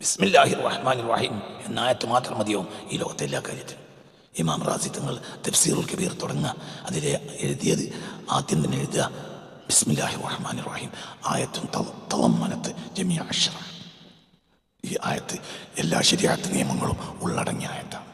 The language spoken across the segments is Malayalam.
ബിസ്മില്ലാഹി റഹ്മാൻ റഹീം എന്ന മാത്രം മതിയാവും ഈ ലോകത്തെ എല്ലാ കാര്യത്തിനും ഇമാം റാസി തങ്ങൾ തഫ്സീറുൽ കബീർ തുടങ്ങുക അതിലെ എഴുതിയത് ആദ്യം തന്നെ എഴുതുക. ബിസ്മില്ലാഹി റഹ്മാൻ റഹീം ആയത്തും തളമ്മനത്ത് ജമിയ അഷറ. ഈ ആയത്ത് എല്ലാ ശരിയാത്ത നിയമങ്ങളും ഉള്ളടങ്ങിയ ആയത്താണ്.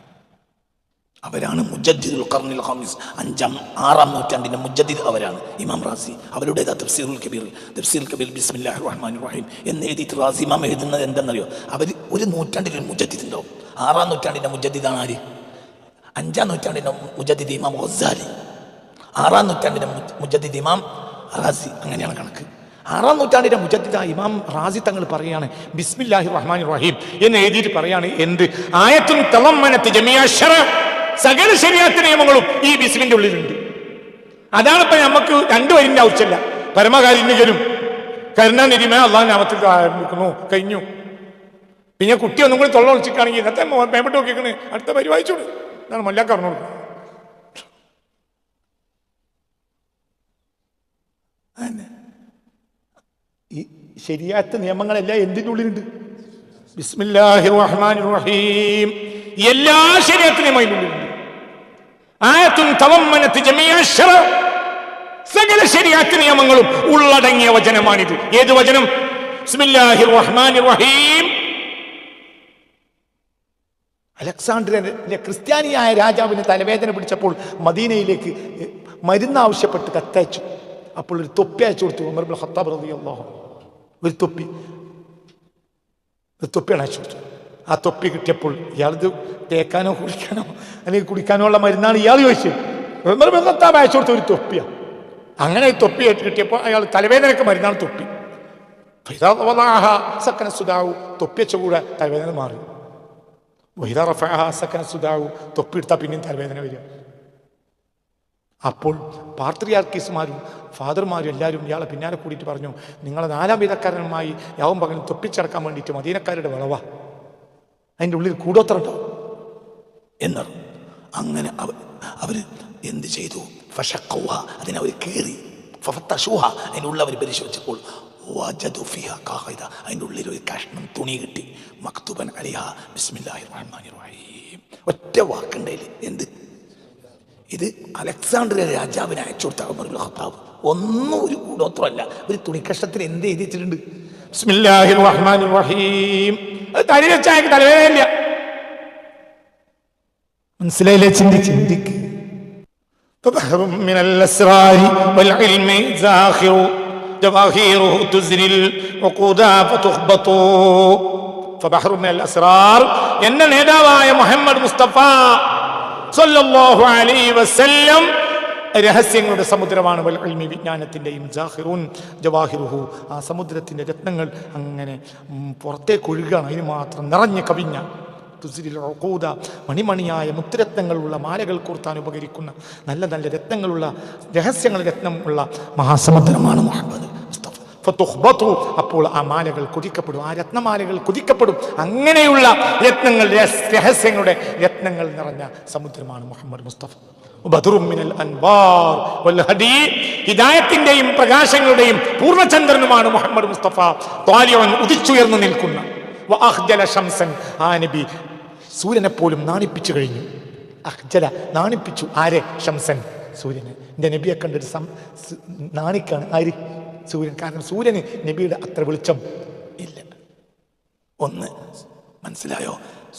അവരാണ് മുജദ്ദിദുൽ ഖർണിൽ ഖമീസ്. അഞ്ചാം ആറാം നൂറ്റാണ്ടിന്റെ മുജദ്ദിദ് അവരാണ് ഇമാം റാസി. അവരുടേതാ തഫ്സീറുൽ കബീർ. തഫ്സീറുൽ കബീർ ബിസ്മില്ലാഹിർ റഹ്മാനിർ റഹീം എന്ന് എഴുതിയിട്ട് റാസി ഇമാം എഴുതുന്നത് എന്തെന്നറിയോ? അവർ ഒരു നൂറ്റാണ്ടിൽ മുജദ്ദിദ് ഉണ്ടാവും. ആറാം നൂറ്റാണ്ടിന്റെ മുജദ്ദിദാണ് ആര്? അഞ്ചാം നൂറ്റാണ്ടിന്റെ മുജദ്ദിദ് ഇമാം ഗസാലി ആറാം നൂറ്റാണ്ടിന്റെ മു- മുജദ്ദിദ് ഇമാം റാസി. അങ്ങനെയാണ് കണക്ക്. ആറാം നൂറ്റാണ്ടിന്റെ മുജദ്ദിദ ഇമാം റാസി തങ്ങൾ പറയാണ് ബിസ്മില്ലാഹി റഹ്മാൻ റഹീം എന്ന് എഴുതിയിട്ട് പറയാണ് എന്ത്? ആയത്തും തളമ്മനത്ത് ജമിയാശറ സകല ശരിയാത്ത നിയമങ്ങളും ഈ ബിസ്മിന്റെ ഉള്ളിലുണ്ട്. അതാണ് ഇപ്പൊ നമുക്ക് രണ്ടു വരിന്റെ ആവശ്യമില്ല. പരമകാരുണ്യകരും കരുണാനിരിമ അള്ളാഹ് നാമത്തിൽ ആരംഭിക്കുന്നു കഴിഞ്ഞു. പിന്നെ കുട്ടി ഒന്നും കൂടി തൊള്ള ഒളിച്ചിട്ടാണെങ്കിൽ ഇന്നത്തെ പേപ്പട്ട് നോക്കിക്കണ് അടുത്ത പരിപാടിച്ചോട് എന്നാണ് മല്ലാക്ക പറഞ്ഞോളൂ. ഈ ശരിയാത്ത നിയമങ്ങളെല്ലാം എന്തിന്റെ ഉള്ളിലുണ്ട്? ബിസ്മില്ലാഹി റഹ്മാൻ റഹീം. എല്ലാ ശരിയാത്ത നിയമം അതിന്റെ ഉള്ളിലുണ്ട് ആയത്തും തവമ്മനത്ത് ജമിയ ശറ. സകല ശരിയാത്ത നിയമങ്ങളും ഉള്ളടങ്ങിയ വചനമാണിത്. ഏത് വചനം? അലക്സാണ്ടറിന്റെ ക്രിസ്ത്യാനിയായ രാജാവിന് തലവേദന പിടിച്ചപ്പോൾ മദീനയിലേക്ക് മരുന്ന് ആവശ്യപ്പെട്ട് കത്തയച്ചു. അപ്പോൾ ഒരു തൊപ്പി അയച്ചു കൊടുത്തു. ഒരു തൊപ്പി. ഒരു തൊപ്പിയാണ് അയച്ചു കൊടുത്തു ആ തൊപ്പി കിട്ടിയപ്പോൾ ഇയാളിത് തേക്കാനോ കുടിക്കാനോ അല്ലെങ്കിൽ കുടിക്കാനോ ഉള്ള മരുന്നാണ് ഇയാൾ ചോദിച്ചത്. ഖത്താബ് അയച്ചു കൊടുത്ത ഒരു തൊപ്പിയാണ് അങ്ങനെ ഈ തൊപ്പി കിട്ടിയപ്പോൾ അയാൾ തലവേദനയ്ക്ക് മരുന്നാണ് തൊപ്പി. ഫൈദാ സക്കന സുതാവു തൊപ്പിയച്ച കൂടെ തലവേദന മാറി. റഫഅഹ സക്കന സുദാവു. തൊപ്പിയെടുത്താൽ പിന്നെയും തലവേദന വരിക. അപ്പോൾ പാർത്രിയാർക്കീസുമാരും ഫാദർമാരും എല്ലാവരും ഇയാളെ പിന്നാലെ കൂടിയിട്ട് പറഞ്ഞു നിങ്ങളെ നാലാം വിധക്കാരനുമായി യാവും പകലും തൊപ്പിച്ചടക്കാൻ വേണ്ടിയിട്ട് മദീനക്കാരുടെ വിളവ. അതിന്റെ ഉള്ളിൽ കൂടോത്രട്ടോ. എന്നർ. അങ്ങനെ അവർ അവർ എന്ത് ചെയ്തു? ഫഷക്കൗഹ അതിനെ കീറി. ഫഫത്തഷൂഹ അതിന്റെ ഉള്ളിൽ അവർ പരിശോധിച്ചപ്പോൾ അതിന്റെ ഉള്ളിൽ ഒരു കഷ്ണം തുണി കിട്ടി. മക്തുബൻ അലിഹ ബിസ്മില്ലാഹിർ റഹീം ഒറ്റ വാക്കുണ്ടതിൽ എന്ത്? ഇത് അലക്സാണ്ടർ രാജാവിനെ അയച്ചു കൊടുത്ത ഒന്നും ഒരു കൂടോത്രമല്ല. ഒരു തുണിക്കഷ്ണത്തിൽ എന്ത് എഴുതിയിട്ടുണ്ട് റഹ്മാനിർ റഹീം അത് തലയിൽ വെച്ചാൽ തലവേദനയില്ല മനസ്സിലായില്ലേ ചിന്തി ചിന്തിക്ക് فبحر من الأسرار والعلم زاخر جواهيره تزري العقود فتخبط فبحر من الأسرار എന്ന നേതാവായ മുഹമ്മദ് മുസ്തഫ സല്ലല്ലാഹു അലൈഹി വസല്ലം രഹസ്യങ്ങളുടെ സമുദ്രമാണ്. വൽമി വിജ്ഞാനത്തിന്റെയും ജാഹിറുൻ ജവാഹിറുഹു. ആ സമുദ്രത്തിന്റെ രത്നങ്ങൾ അങ്ങനെ പുറത്തേക്ക് ഒഴുകുകയാണ് അതിന് മാത്രം നിറഞ്ഞ് കവിഞ്ഞ ഉഖൂദ മണിമണിയായ മുത്തുരത്നങ്ങളുള്ള മാലകൾ കൂർത്താൻ ഉപകരിക്കുന്ന നല്ല നല്ല രത്നങ്ങളുള്ള രഹസ്യങ്ങൾ രത്നം ഉള്ള മഹാസമുദ്രമാണ് മുഹമ്മദ്. അപ്പോൾ ആ മാലകൾ കുതിക്കപ്പെടും. ആ രത്നമാലകൾ കുതിക്കപ്പെടും. അങ്ങനെയുള്ള രത്നങ്ങൾ രഹസ്- രഹസ്യങ്ങളുടെ രത്നങ്ങൾ നിറഞ്ഞ സമുദ്രമാണ് മുഹമ്മദ് മുസ്തഫ. ഹിദായത്തിന്റെയും പ്രകാശങ്ങളുടെയും പൂർണചന്ദ്രനുമാണ് മുഹമ്മദ് മുസ്തഫ. ത്വാലിയവൻ ഉദിച്ചുയർന്നു നിൽക്കുന്ന. ആ നബി സൂര്യനെ പോലും നാണിപ്പിച്ചു കഴിഞ്ഞു. അഹ്ജല നാണിപ്പിച്ചു. ആരെ? ശംസൻ സൂര്യനെ. എന്റെ നബിയെ കണ്ടൊരു സ് നാണിക്കാണ്. ആര്? സൂര്യൻ. കാരണം സൂര്യന് നബിയുടെ അത്ര വെളിച്ചം ഇല്ല. ഒന്ന് മനസ്സിലായോ?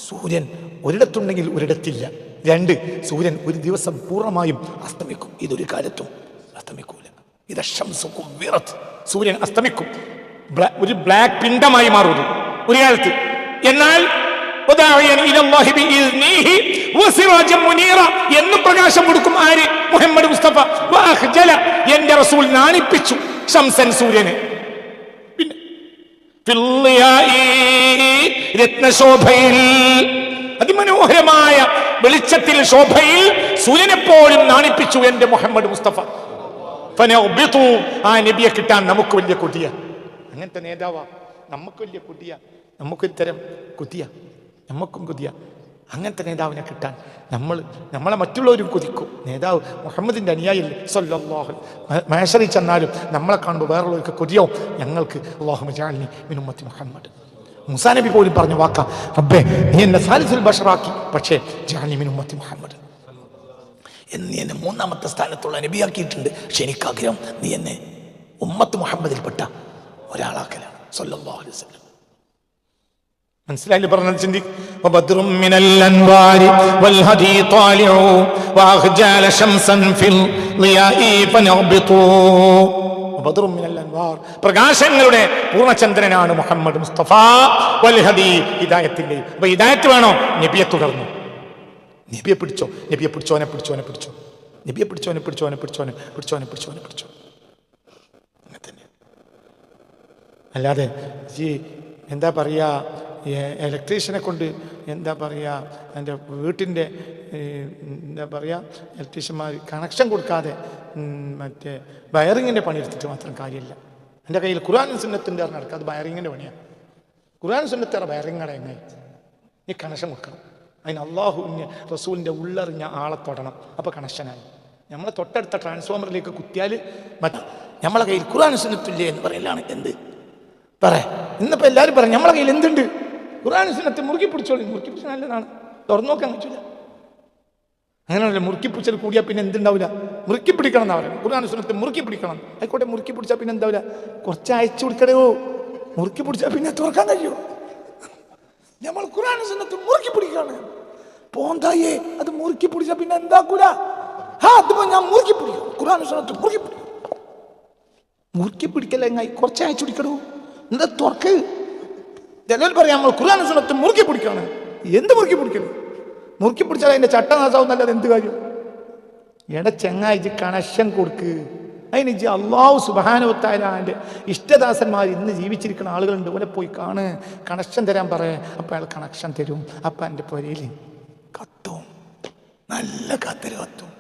സൂര്യൻ ഒരിടത്തുണ്ടെങ്കിൽ ഒരിടത്തില്ല. രണ്ട് സൂര്യൻ ഒരു ദിവസം പൂർണമായും അസ്തമിക്കും. ഇതൊരു കാലത്തും അസ്തമിക്കൂല. ഇത് ഷംസുക്കും വിറത്ത് സൂര്യൻ അസ്തമിക്കും. ഒരു ബ്ലാക്ക് പിണ്ടമായി മാറുന്നു. ഒരു കാലത്ത്. എന്നാൽ എന്ന് പ്രകാശം കൊടുക്കും ആര്? മുഹമ്മദ് മുസ്തഫ. എന്റെ റസൂൽ നാണിപ്പിച്ചു ശംസൻ സൂര്യനെ. പിന്നെ രത്നശോഭയിൽ അതിമനോഹരമായ വെളിച്ചത്തിൽ ശോഭയിൽ സൂര്യനെപ്പോഴും നാണിപ്പിച്ചു എന്റെ മുഹമ്മദ് മുസ്തഫ. ഫനഉബിതു. ആ നബിയെ കിട്ടാൻ നമുക്ക് വലിയ കുട്ടിയ അങ്ങനത്തെ നേതാവാ. നമുക്ക് വലിയ കുട്ടിയ നമുക്ക് ഇത്തരം കുതിയ. നമുക്കും കുതിയ. അങ്ങനത്തെ നേതാവിനെ കിട്ടാൻ നമ്മൾ നമ്മളെ മറ്റുള്ളവരും കുതിക്കും. നേതാവ് മുഹമ്മദിന്റെ അനുയായില്ല സൊല്ലാഹു മേശറി ചെന്നാലും നമ്മളെ കാണുമ്പോൾ വേറുള്ളവർക്ക് കുതിയോ ഞങ്ങൾക്ക് അള്ളാഹു മജാലിനി മിനുമ്മത്തി മുഹമ്മദ്. മുസാ നബി പോലും പറഞ്ഞു വാക്ക റബ്ബേ നീ എന്നെ സാലിസുൽ ബഷറാക്കി പക്ഷേ ജാനിമിൻ ഉമ്മത്തി മുഹമ്മദ് എന്ന് നീ എന്നെ മൂന്നാമത്തെ സ്ഥാനത്തുള്ള നബിയാക്കിയിട്ടുണ്ട് പക്ഷെ എനിക്ക് ആഗ്രഹം നീ എന്നെ ഉമ്മത്ത് മുഹമ്മദിൽപ്പെട്ട ഒരാളാക്കലാണ് സല്ലല്ലാഹു അലൈഹി വസല്ലം മനസ്സിലായില്ലേ പറഞ്ഞത് ചിന്തി وبدر من الأنوار والهدي طالع وأخجال شمسا في الضياء فنغبطوا وبدر من الأنوار പ്രകാശങ്ങളുടെ പൂർണചന്ദ്രനാണ് മുഹമ്മദ് മുസ്തഫ. വൽഹദി ഹിദായത്തിന്റെ അപ്പൊ ഹിദായത്ത് വേണോ? നബിയെ തുടർന്നു. നബിയെ പിടിച്ചോ? നബിയെ പിടിച്ചോനെ പിടിച്ചോനെ പിടിച്ചോ? നബിയെ പിടിച്ചോനെ പിടിച്ചോനെ പിടിച്ചോനെ പിടിച്ചോനെ പിടിച്ചോനെ പിടിച്ചോ? അങ്ങനെ തന്നെ. അല്ലാതെ ഈ എന്താ പറയുക ഇലക്ട്രീഷ്യനെ കൊണ്ട് എന്താ പറയുക എന്റെ വീട്ടിന്റെ എന്താ പറയുക ഇലക്ട്രീഷ്യന്മാർ കണക്ഷൻ കൊടുക്കാതെ മറ്റേ വയറിങ്ങിന്റെ പണിയെടുത്തിട്ട് മാത്രം കാര്യമില്ല. എന്റെ കയ്യിൽ ഖുറാൻ സുന്നത്തിന്റെ നടക്കുക അത് വയറിങ്ങിന്റെ പണിയാണ് ഖുർആൻ സുന്നത്തേറെ വയറിങ്ങടെ എങ്ങനെ? നീ കണക്ഷൻ കൊടുക്കണം. അതിന് അള്ളാഹുവിന് റസൂലിന്റെ ഉള്ളറിഞ്ഞ ആളെ തൊടണം. അപ്പോൾ കണക്ഷനായി നമ്മളെ തൊട്ടടുത്ത ട്രാൻസ്ഫോമറിലേക്ക് കുത്തിയാൽ മറ്റ നമ്മളെ കയ്യിൽ ഖുർആൻ സുന്നത്തില്ലേ എന്ന് പറയലാണ് എന്ത്? പറ. ഇന്നിപ്പോൾ എല്ലാവരും പറയും നമ്മളെ കയ്യിൽ എന്തുണ്ട്? ഖുറാൻ സുന്നത്തെ മുറുക്കി പിടിച്ചോളി. മുറുക്കി പിടിച്ചാൽ നല്ലതാണ്. തുറന്നു നോക്കാൻ പറ്റില്ല അങ്ങനെയാണല്ലോ മുറുക്കി പിടിച്ചാൽ കൂടിയാൽ പിന്നെ എന്തുണ്ടാവില്ല മുറുക്കി പിടിക്കണം എന്നാ പറയുന്നത്. ഖുർആൻ സുന്നത്തെ മുറുക്കി പിടിക്കണം. ആയിക്കോട്ടെ മുറുക്കി പിടിച്ചാൽ പിന്നെ എന്താവില്ല കുറച്ച് അയച്ചു കൊടുക്കടയോ മുറുക്കി പിടിച്ചാൽ പിന്നെ തുറക്കാൻ കഴിയുമോ നമ്മൾ ഖുർആൻ സുന്നത്ത് മുറുക്കി പിടിക്കാണ് പോന്തായേ അത് മുറുക്കി പിടിച്ചാൽ പിന്നെ എന്താക്കൂല? ഹാ അതിപ്പോ ഞാൻ മുറുക്കി പിടിക്കും. ഖുർആൻ സുന്നത്ത് മുറുക്കി പിടിക്കും. മുറുക്കി പിടിക്കല്ല എങ്ങായി കുറച്ച് അയച്ചു കൊടുക്കണോ എന്താ തുറക്ക്? ചിലർ പറയാം നമ്മൾ ഖുർആൻ സുന്നത്ത് മുറുക്കി പിടിക്കാണ് എന്ത് മുറുക്കി പിടിക്കണം മുറുക്കി പിടിച്ചാൽ അതിന്റെ ചട്ട നല്ലത് എന്ത് കാര്യം? എട ചെങ്ങായി കണക്ഷൻ കൊടുക്ക്. അതിന് ഇജ്ജ് അള്ളാഹു സുബാനവത്തായാലെ ഇഷ്ടദാസന്മാർ ഇന്ന് ജീവിച്ചിരിക്കുന്ന ആളുകളുണ്ട്. ഓലെ പോയി കാണ്. കണക്ഷൻ തരാൻ പറയേ അപ്പം അയാൾ കണക്ഷൻ തരും. അപ്പം എന്റെ പുരയിൽ കത്തും. നല്ല കത്തൽ കത്തും.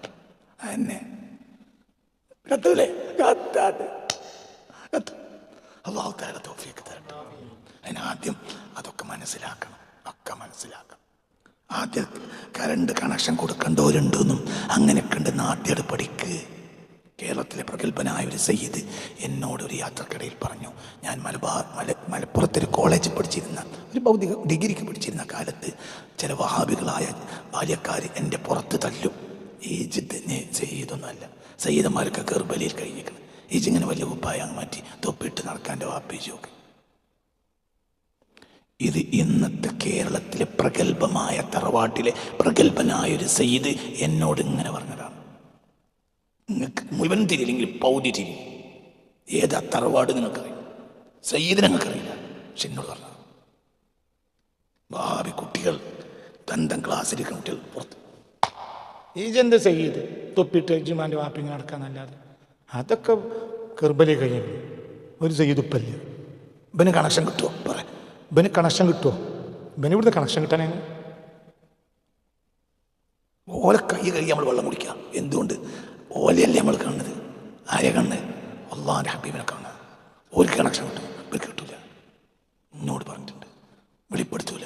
കത്തൂലേ? കത്താതെ. കത്തും. അള്ളാഹു തരട്ടെ അതിനാദ്യം അതൊക്കെ മനസ്സിലാക്കണം ഒക്കെ മനസ്സിലാക്കണം. ആദ്യം കറണ്ട് കണക്ഷൻ കൊടുക്കേണ്ടവരുണ്ടെന്നും അങ്ങനെയൊക്കെ ഉണ്ടെന്ന് ആദ്യം പഠിക്ക്. കേരളത്തിലെ പ്രഗത്ഭനായ ഒരു സയ്യിദ് എന്നോട് ഒരു യാത്രക്കിടയിൽ പറഞ്ഞു ഞാൻ മലബാർ മല മലപ്പുറത്തൊരു കോളേജിൽ പഠിച്ചിരുന്ന ഒരു ഭൗതിക ഡിഗ്രിക്ക് പഠിച്ചിരുന്ന കാലത്ത് ചില വഹാബികളായ ബാല്യക്കാർ എന്റെ പുറത്ത് തല്ലും. ഈജ് തന്നെ സയ്യിദൊന്നുമല്ല സയ്യിദന്മാരൊക്കെ കെർബലിയിൽ കഴിഞ്ഞിരിക്കണം ഈജിങ്ങനെ വലിയ ഉപ്പായം മാറ്റി തൊപ്പിട്ട് നടക്കാന്റെ വാപ്പേജൊക്കെ ഇത് ഇന്നത്തെ കേരളത്തിലെ പ്രഗത്ഭമായ തറവാട്ടിലെ പ്രഗത്ഭനായ ഒരു സയ്യിദ് എന്നോട് ഇങ്ങനെ പറഞ്ഞതാണ്. നിങ്ങൾക്ക് മുഴുവൻ തിരിയില്ലെങ്കിൽ പൗതി തിരി. ഏതാ തറവാട് നിങ്ങൾക്കറിയാം സയ്യിദ് നിങ്ങൾക്കറിയില്ല. പക്ഷെ എന്നോട് പറഞ്ഞു ഭാവി കുട്ടികൾ തന്തം ക്ലാസ്സിലിരിക്കുന്ന കുട്ടികൾ പുറത്ത്. ഈജെന്ത് സയ്യിദ് തൊപ്പിട്ട് എജുമാന്റെ നടക്കാൻ അല്ലാതെ അതൊക്കെ കെർബലി കഴിയുന്നു ഒരു സയ്യിദ് ഉപ്പല്ല? ഇവന് കണക്ഷൻ കിട്ടുമോ പറ. ഇവന് കണക്ഷൻ കിട്ടുമോ ഇവന് ഇവിടുത്തെ കണക്ഷൻ കിട്ടാനേ ഓലെ കൈ കഴുകി നമ്മൾ വെള്ളം കുടിക്കുക. എന്തുകൊണ്ട്? ഓലയല്ലേ നമ്മൾ കാണുന്നത്. ആരെ കണ്ണ് ഒന്നാന്റെ ഹബീബിനെ കാണുക ഒരു കണക്ഷൻ കിട്ടും. ഇവർക്ക് കിട്ടൂല. എന്നോട് പറഞ്ഞിട്ടുണ്ട്. വെളിപ്പെടുത്തൂല.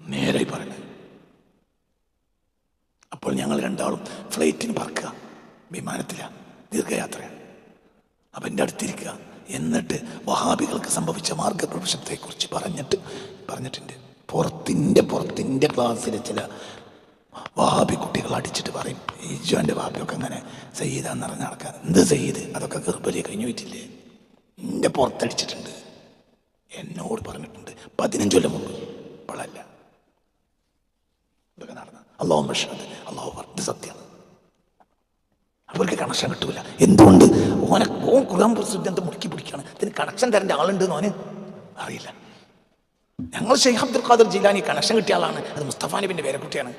നേരെ പറയുന്നത്. അപ്പോൾ ഞങ്ങൾ രണ്ടാളും ഫ്ലൈറ്റിന് പറക്കുക. വിമാനത്തിലാണ് ദീർഘയാത്രയാണ് അപ്പം എന്റെ അടുത്തിരിക്കുക എന്നിട്ട് വഹാബികൾക്ക് സംഭവിച്ച മാർഗപ്രവേശത്തെക്കുറിച്ച് പറഞ്ഞിട്ട് പറഞ്ഞിട്ടുണ്ട്. പുറത്തിന്റെ പുറത്തിന്റെ ക്ലാസ്സിലെ ചില വഹാബി കുട്ടികൾ അടിച്ചിട്ട് പറയും ഈജോന്റെ വാബിയൊക്കെ അങ്ങനെ സയ്യിദാന്ന് പറഞ്ഞ നടക്കാൻ എന്ത് സയ്യിദ്? അതൊക്കെ ഗർഭലി കഴിഞ്ഞു പോയിട്ടില്ലേ എന്റെ പുറത്തടിച്ചിട്ടുണ്ട്. എന്നോട് പറഞ്ഞിട്ടുണ്ട് പതിനഞ്ച് കൊല്ലം മുമ്പ്. ഇപ്പോഴല്ല ഇതൊക്കെ നടന്ന. അള്ളാഹു മഷാദ് അള്ളാഹു സത്യമാണ് അവർക്ക് കണക്ഷൻ കിട്ടൂല. എന്തുകൊണ്ട്? ഓനെ ഓൻ ഖുർആൻ പ്രസിദ്ധത്തെ മുടക്കി പിടിക്കുകയാണ് ഇതിന് കണക്ഷൻ തരേണ്ട ആളുണ്ട് ഓന് അറിയില്ല. ഞങ്ങൾ Sheikh Abdul Qadir Jilani connection കിട്ടിയ ആളാണ്. അത് മുസ്തഫാ നബിന്റെ പേരക്കുട്ടിയാണ്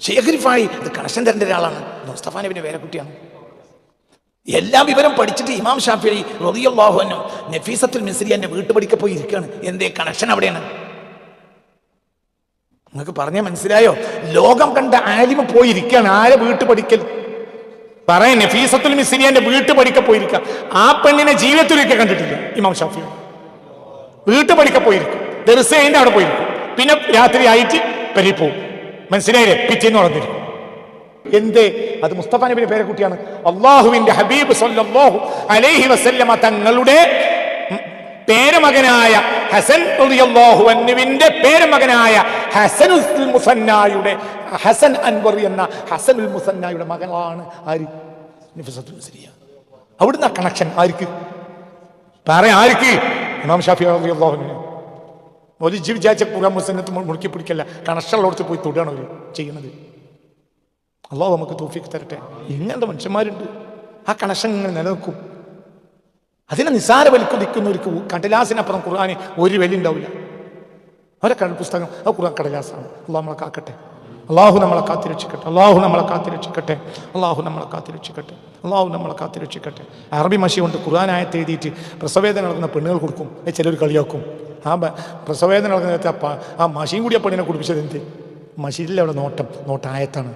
ഷെയ്ഖ് റിഫായി ഇത് കണക്ഷൻ തരേണ്ട ഒരാളാണ്. ഇത് മുസ്തഫ നബിന്റെ പേരക്കുട്ടിയാണ് എല്ലാ വിവരം പഠിച്ചിട്ട് ഇമാം ഷാഫി റളിയല്ലാഹുവിനും നഫീസത്തിൽ മിസ്രി എന്റെ വീട്ടു പഠിക്ക പോയി ഇരിക്കുകയാണ് എന്തേ കണക്ഷൻ അവിടെയാണ്? നിങ്ങൾക്ക് പറഞ്ഞാൽ മനസ്സിലായോ? ലോകം കണ്ട ആലിമ പോയിരിക്കുകയാണ് ആരെ വീട്ടു പഠിക്കൽ? പറയാൻ നഫീസത്തുൽ മിസ്രിയന്റെ വീട്ടു പഠിക്ക പോയിരിക്കുക ആ പെണ്ണിനെ ജീവിതത്തിലൊക്കെ കണ്ടിട്ടില്ല ഇമാം ഷാഫി. വീട്ടു പഠിക്ക പോയിരിക്കും. ദർസേന്റെ അവിടെ പോയിരിക്കും. പിന്നെ രാത്രി ആയിട്ട് പെരി പോവും മനസ്സിലായില്ലേ പിറ്റേന്ന് പറഞ്ഞിരിക്കും. എന്ത്? അത് മുസ്തഫ നബിയുടെ പേരക്കുട്ടിയാണ് അള്ളാഹുവിന്റെ ഹബീബ് സല്ലല്ലാഹു അലൈഹി വസല്ലമ തങ്ങളുടെ പേരമകനായ ഹസൻ അന്നുവിന്റെ പേരമകനായ ഹസൻ മുസന്നായുടെ ഹസൻ അൻവർ എന്ന ഹസനുൽ മുസന്നായുടെ മകളാണ് ആര്? നഫിസത്തുൽ മിസ്രിയ അവിടുന്ന് കണക്ഷൻ ആർക്ക്? പറയാം ആർക്ക്? ഇമാം ഷാഫി അൻഹു. ഒരു ജീവിച്ചാച്ച ഖുർആൻ മുസന്നത്ത് മുറുക്കി പിടിക്കല്ല. കണക്ഷനുള്ളടത്ത് പോയി തൊടുകയാണ് അവർ ചെയ്യുന്നത്. അള്ളാഹു നമുക്ക് തോഫിക്ക് തരട്ടെ. ഇങ്ങനത്തെ മനുഷ്യന്മാരുണ്ട്. ആ കണക്ഷൻ ഇങ്ങനെ നിലനിൽക്കും. അതിനെ നിസാര നിസാരവൽക്കരിക്കുന്നവർക്ക് കടലാസിനപ്പുറം ഖുർആാനെ ഒരു വില ഉണ്ടാവില്ല അവരെ കടൽ പുസ്തകം ആ ഖുർആൻ കടലാസാണ്. അള്ളാഹ് നമ്മളെ കാക്കട്ടെ. അള്ളാഹു നമ്മളെ കാത്തിരക്ഷിക്കട്ടെ. അള്ളാഹു നമ്മളെ കാത്തിരക്ഷിക്കട്ടെ. അള്ളാഹു നമ്മളെ കാത്തിരക്ഷിക്കട്ടെ. അള്ളാഹു നമ്മളെ കാത്തിരക്ഷിക്കട്ടെ. അറബി മഷി കൊണ്ട് ഖുർആാനായത്തെ എഴുതിയിട്ട് പ്രസവേദന നടക്കുന്ന പെണ്ണുകൾ കൊടുക്കും. ചിലർ കളിയാക്കും. ആ പ്രസവേദന നടക്കുന്ന ആ മഷിയും കൂടി ആ പെണ്ണിനെ കുടിപ്പിച്ചത് എന്ത്? മഷീലിലെ അവിടെ നോട്ടം നോട്ടായത്താണ്.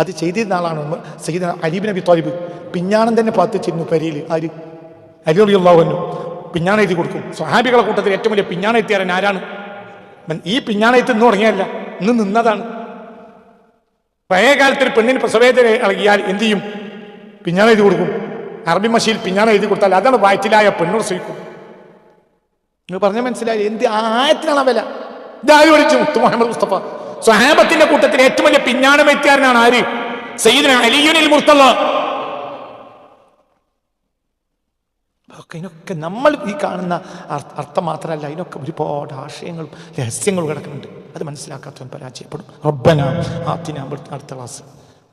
അത് ചെയ്തിരുന്ന ആളാണ് സയ്യിദ് അലീബ് നബി തോലിബ്. പിഞ്ഞാണം തന്നെ പാത്തിച്ചിരുന്നു അര് ആര്? അലിയുള്ളവന്നു പിഞ്ഞാണ എഴുതി കൊടുക്കും. സ്വഹാബികളെ കൂട്ടത്തിൽ ഏറ്റവും വലിയ പിഞ്ഞാണ എത്തിയാരൻ ആരാണ്? ഈ പിഞ്ഞാണം ഇന്ന് തുടങ്ങിയല്ല ഇന്ന് നിന്നതാണ്. പഴയ കാലത്തിൽ പെണ്ണിന് പ്രസവേദന ഇളകിയാൽ എന്ത് ചെയ്യും? പിഞ്ഞാണ് എഴുതി കൊടുക്കും. അറബി മഷിയിൽ പിഞ്ഞാണ് എഴുതി കൊടുത്താൽ അതാണ് വയറ്റിലായ പെണ്ണൂർ സ്വീക്കും നിങ്ങൾ പറഞ്ഞ മനസ്സിലായി. എന്ത് ആയത്തിനാണ് വില. ഇതായി വിളിച്ചു മുത്തു മുഹമ്മദ് മുസ്തഫ. സ്വഹാബത്തിന്റെ കൂട്ടത്തിൽ ഏറ്റവും വലിയ പിഞ്ഞാണം എത്തിയാരനാണ് ആര്? സയ്യിദ് അലിയുനിൽ മുർത്തല്ല ഒക്കെ ഇതിനൊക്കെ നമ്മൾ ഈ കാണുന്ന അർ- അർത്ഥം മാത്രമല്ല ഇതിനൊക്കെ ഒരുപാട് ആശയങ്ങളും രഹസ്യങ്ങളും കിടക്കുന്നുണ്ട് അത് മനസ്സിലാക്കാത്തവൻ പരാജയപ്പെടും റബ്ബന ആത്തിന അടുത്ത ക്ലാസ്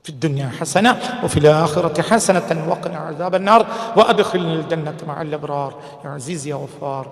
في الدنيا حسنة وفي الآخرة حسنة وقنا عذاب النار وأدخلنا الجنة مع الأبرار يا عزيز يا غفار